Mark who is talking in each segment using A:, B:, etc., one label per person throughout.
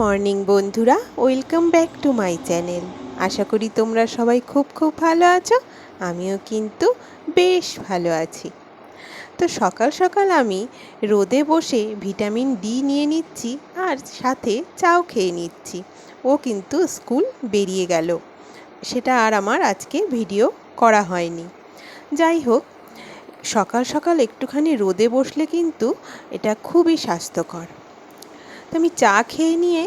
A: Morning বন্ধুরা, welcome back to my channel. আশা করি তোমরা সবাই খুব খুব ভালো আছো, আমিও কিন্তু বেশ ভালো আছি। তো সকাল সকাল আমি রোদে বসে ভিটামিন ডি নিয়ে নিচ্ছি আর সাথে চাও খেয়ে নিচ্ছি। ও কিন্তু স্কুল বেরিয়ে গেল। সেটা আর আমার আজকে ভিডিও করা হয়নি। যাই হোক, সকাল সকাল একটুখানি রোদে বসলে কিন্তু এটা খুবই স্বাস্থ্যকর। তো আমি চা খেয়ে নিয়ে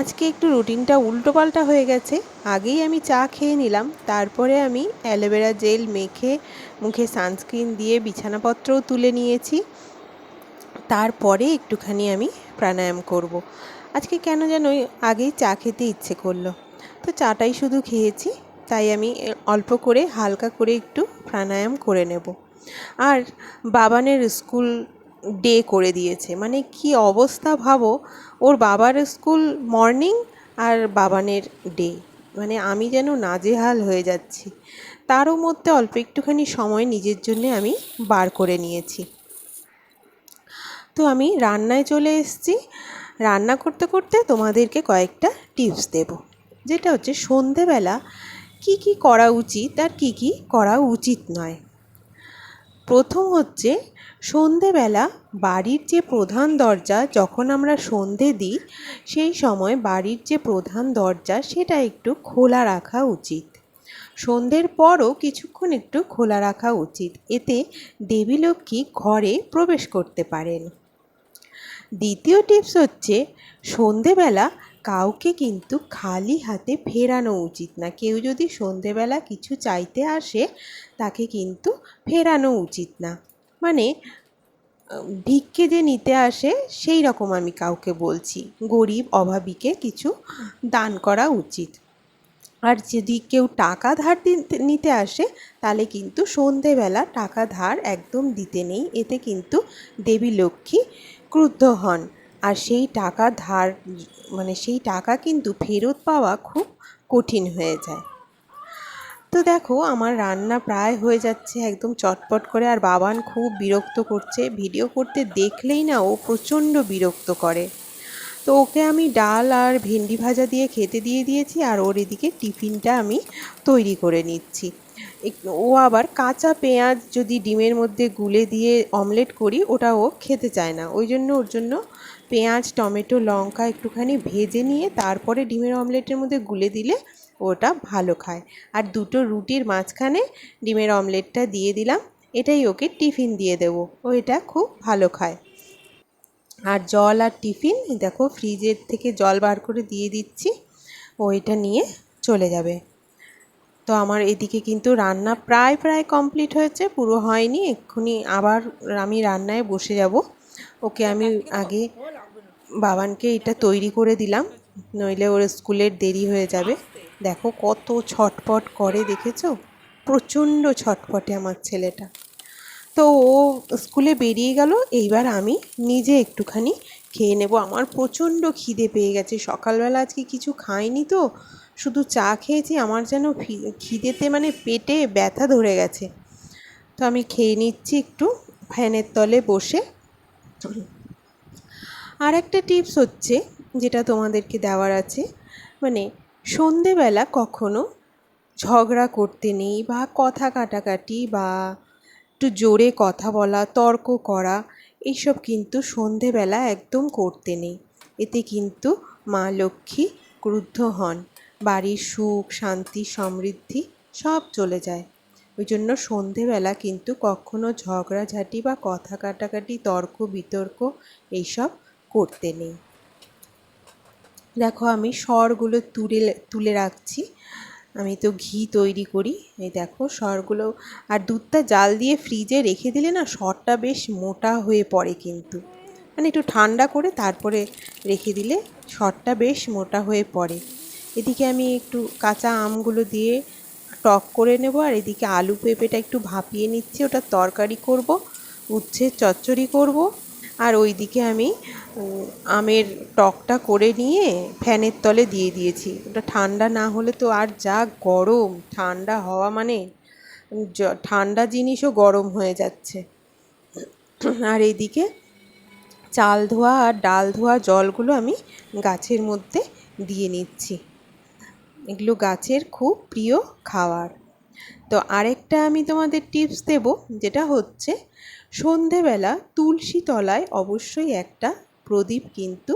A: আজকে একটু রুটিনটা উল্টোপাল্টা হয়ে গেছে। আগেই আমি চা খেয়ে নিলাম। তারপরে আমি অ্যালোভেরা জেল মেখে মুখে সানস্ক্রিন দিয়ে বিছানাপত্রও তুলে নিয়েছি। তারপরে একটুখানি আমি প্রাণায়াম করব। আজকে কেন যেন আগেই চা খেতে ইচ্ছে করল। তো চাটাই শুধু খেয়েছি, তাই আমি অল্প করে হালকা করে একটু প্রাণায়াম করে নেব। আর বাবানের স্কুল ডে করে দিয়েছে। মানে কি অবস্থা ভাবো? ওর বাবার স্কুল মর্নিং আর বাবানের ডে মানে আমি যেন নাজেহাল হয়ে যাচ্ছি। তারও মধ্যে অল্প একটুখানি সময় নিজের জন্য আমি বার করে নিয়েছি। তো আমি রান্নায় চলে এসেছি। রান্না করতে করতে তোমাদেরকে কয়েকটা টিপস দেব। যেটা হচ্ছে সন্ধেবেলা কি কি করা উচিত আর কি কি করা উচিত নয়। প্রথম হচ্ছে সন্ধেবেলা বাড়ির যে প্রধান দরজা, যখন আমরা সন্ধে দিই, সেই সময় বাড়ির যে প্রধান দরজা, সেটা একটু খোলা রাখা উচিত। সন্ধ্যের পরও কিছুক্ষণ একটু খোলা রাখা উচিত। এতে দেবী লক্ষ্মী ঘরে প্রবেশ করতে পারেন। দ্বিতীয় টিপস হচ্ছে, সন্ধেবেলা কাউকে কিন্তু খালি হাতে ফেরানো উচিত না। কেউ যদি সন্ধেবেলা কিছু চাইতে আসে, তাকে কিন্তু ফেরানো উচিত না। মানে ভিক্ষে যে নিতে আসে, সেই রকম আমি কাউকে বলছি। গরিব, অভাবীকে কিছু দান করা উচিত। আর যদি কেউ টাকা ধার নিতে আসে, তাহলে কিন্তু সন্ধেবেলা টাকা ধার একদম দিতে নেই। এতে কিন্তু দেবী লক্ষ্মী ক্রুদ্ধ হন। আর সেই টাকা ধার মানে সেই টাকা কিন্তু ফেরত পাওয়া খুব কঠিন হয়ে যায়। তো দেখো, আমার রান্না প্রায় হয়ে যাচ্ছে, একদম চটপট করে। আর বাবান খুব বিরক্ত করছে। ভিডিও করতে দেখলেই না ও প্রচণ্ড বিরক্ত করে। তো ওকে আমি ডাল আর ভেন্ডি ভাজা দিয়ে খেতে দিয়ে দিয়েছি। আর ওর এদিকে টিফিনটা আমি তৈরি করে নিচ্ছি। ও আবার কাঁচা পেঁয়াজ যদি ডিমের মধ্যে গুলে দিয়ে অমলেট করি, ওটা ও খেতে চায় না। ওই জন্য ওর জন্য পেঁয়াজ, টমেটো, লঙ্কা একটুখানি ভেজে নিয়ে তারপরে ডিমের অমলেটের মধ্যে গুলে দিলে ওটা ভালো খায়। আর দুটো রুটির মাঝখানে ডিমের অমলেটটা দিয়ে দিলাম, এটাই ওকে টিফিন দিয়ে দেবো। ও এটা খুব ভালো খায়। আর জল আর টিফিন, দেখো ফ্রিজের থেকে জল বার করে দিয়ে দিচ্ছি, ও এটা নিয়ে চলে যাবে। তো আমার এদিকে কিন্তু রান্না প্রায় প্রায় কমপ্লিট হয়েছে। পুরো হয়নি। এক্ষুনি আবার আমি রান্নায় বসে যাব। ওকে আমি আগে বাবানকে এটা তৈরি করে দিলাম। নইলে ওর স্কুলের দেরি হয়ে যাবে। দেখো কত ছটপট করে, দেখেছ? প্রচণ্ড ছটপটে আমার ছেলেটা। তো ও স্কুলে বেরিয়ে গেল। এইবার আমি নিজে একটুখানি খেয়ে নেব। আমার প্রচণ্ড খিদে পেয়ে গেছে। সকালবেলা আজকে কিছু খাইনি তো। শুধু চা খেয়েছি, আমার যেন খিদেতে মানে পেটে ব্যথা ধরে গেছে। তো আমি খেয়ে নিচ্ছি একটু, ফ্যানের তলে বসে। আর একটা টিপস হচ্ছে, যেটা তোমাদেরকে দেওয়ার আছে মানে সন্ধেবেলা কখনো ঝগড়া করতে নেই বা কথা কাটাকাটি বা একটু জোরে কথা বলা, তর্ক করা, এইসব কিন্তু সন্ধেবেলা একদম করতে নেই। এতে কিন্তু মা লক্ষ্মী ক্রুদ্ধ হন। বাড়ির সুখ, শান্তি, সমৃদ্ধি সব চলে যায়। ওই জন্য সন্ধেবেলা কিন্তু কখনো ঝগড়াঝাটি বা কথা কাটাকাটি, তর্ক, বিতর্ক এইসব করতে নেই। দেখো আমি সরগুলো তুলে তুলে রাখছি। আমি তো ঘি তৈরি করি। এই দেখো সরগুলো, আর দুধটা জাল দিয়ে ফ্রিজে রেখে দিলে না সরটা বেশ মোটা হয়ে পড়ে কিন্তু। মানে একটু ঠান্ডা করে তারপরে রেখে দিলে সরটা বেশ মোটা হয়ে পড়ে। এদিকে আমি একটু কাঁচা আমগুলো দিয়ে টক করে নেব, আর এদিকে আলু পেঁপেটা একটু ভাপিয়ে নিচ্ছি, ওটা তরকারি করব, উচ্ছে চচ্চড়ি করব, আর ওইদিকে আমি আমের টকটা করে নিয়ে ফ্যানের তলে দিয়ে দিয়েছি। ওটা ঠান্ডা না হলে তো আর যা গরম, ঠান্ডা হওয়া মানে ঠান্ডা জিনিসও গরম হয়ে যাচ্ছে। আর এইদিকে চাল ধোয়া আর ডাল ধোয়া জলগুলো আমি গাছের মধ্যে দিয়ে নিচ্ছি। এগুলো গাছের খুব প্রিয় খাবার তো আরেকটা আমি তোমাদের টিপস দেব, যেটা হচ্ছে সন্ধেবেলা তুলসী তলায় অবশ্যই একটা প্রদীপ কিন্তু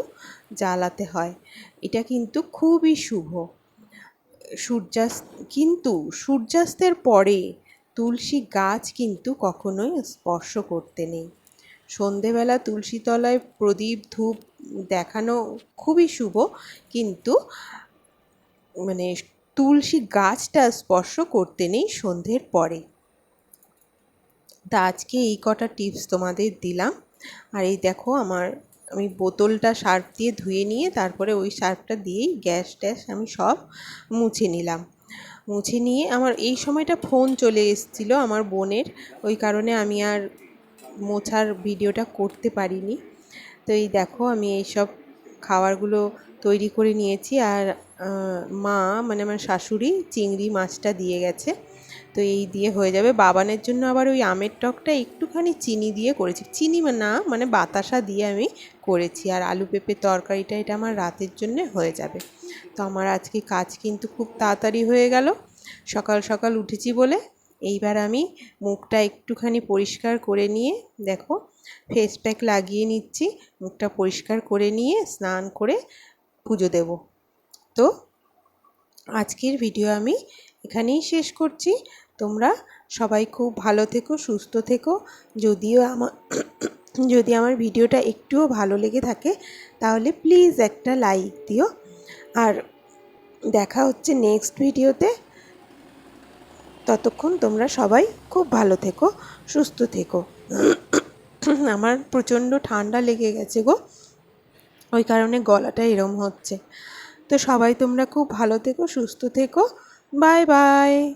A: জ্বালাতে হয়। এটা কিন্তু খুবই শুভ। সূর্যাস্ত কিন্তু সূর্যাস্তের পরে তুলসী গাছ কিন্তু কখনোই স্পর্শ করতে নেই। সন্ধেবেলা তুলসী তলায় প্রদীপ ধূপ দেখানো খুবই শুভ, কিন্তু মানে তুলসী গাছটা স্পর্শ করতে নেই সন্ধ্যের পরে। তা আজকে এই কটা টিপস তোমাদের দিলাম। আর এই দেখো আমার, আমি বোতলটা সার্ফ দিয়ে ধুয়ে নিয়ে তারপরে ওই সার্ফটা দিয়েই গ্যাস ট্যাস আমি সব মুছে নিলাম। মুছে নিয়ে আমার এই সময়টা ফোন চলে এসেছিল আমার বোনের, ওই কারণে আমি আর মোছার ভিডিওটা করতে পারিনি। তো এই দেখো আমি এইসব খাবারগুলো তৈরি করে নিয়েছি আর মা মানে আমার শাশুড়ি চিংড়ি মাছটা দিয়ে গেছে। তো এই দিয়ে হয়ে যাবে। বাবানের জন্য আবার ওই আমের টকটা একটুখানি চিনি দিয়ে করেছি। চিনি না মানে বাতাসা দিয়ে আমি করেছি। আর আলু পেঁপে তরকারিটা এটা আমার রাতের জন্য হয়ে যাবে। তো আমার আজকে কাজ কিন্তু খুব তাড়াতাড়ি হয়ে গেল। সকাল সকাল উঠেছি বলে এইবার আমি মুখটা একটুখানি পরিষ্কার করে নিয়ে দেখো ফেস প্যাক লাগিয়ে নিচ্ছি, মুখটা পরিষ্কার করে নিয়ে স্নান করে পুজো দেব। তো আজকের ভিডিও আমি এখানেই শেষ করছি। তোমরা সবাই খুব ভালো থেকো, সুস্থ থেকো। যদিও আমার যদি আমার ভিডিওটা একটুও ভালো লেগে থাকে, তাহলে প্লিজ একটা লাইক দিও। আর দেখা হচ্ছে নেক্সট ভিডিওতে ততক্ষণ তোমরা সবাই খুব ভালো থেকো, সুস্থ থেকো। আমার প্রচণ্ড ঠান্ডা লেগে গেছে গো। ওই কারণে গলাটা এরম হচ্ছে। তো সবাই তোমরা খুব ভালো থেকো, সুস্থ থেকো। Bye bye.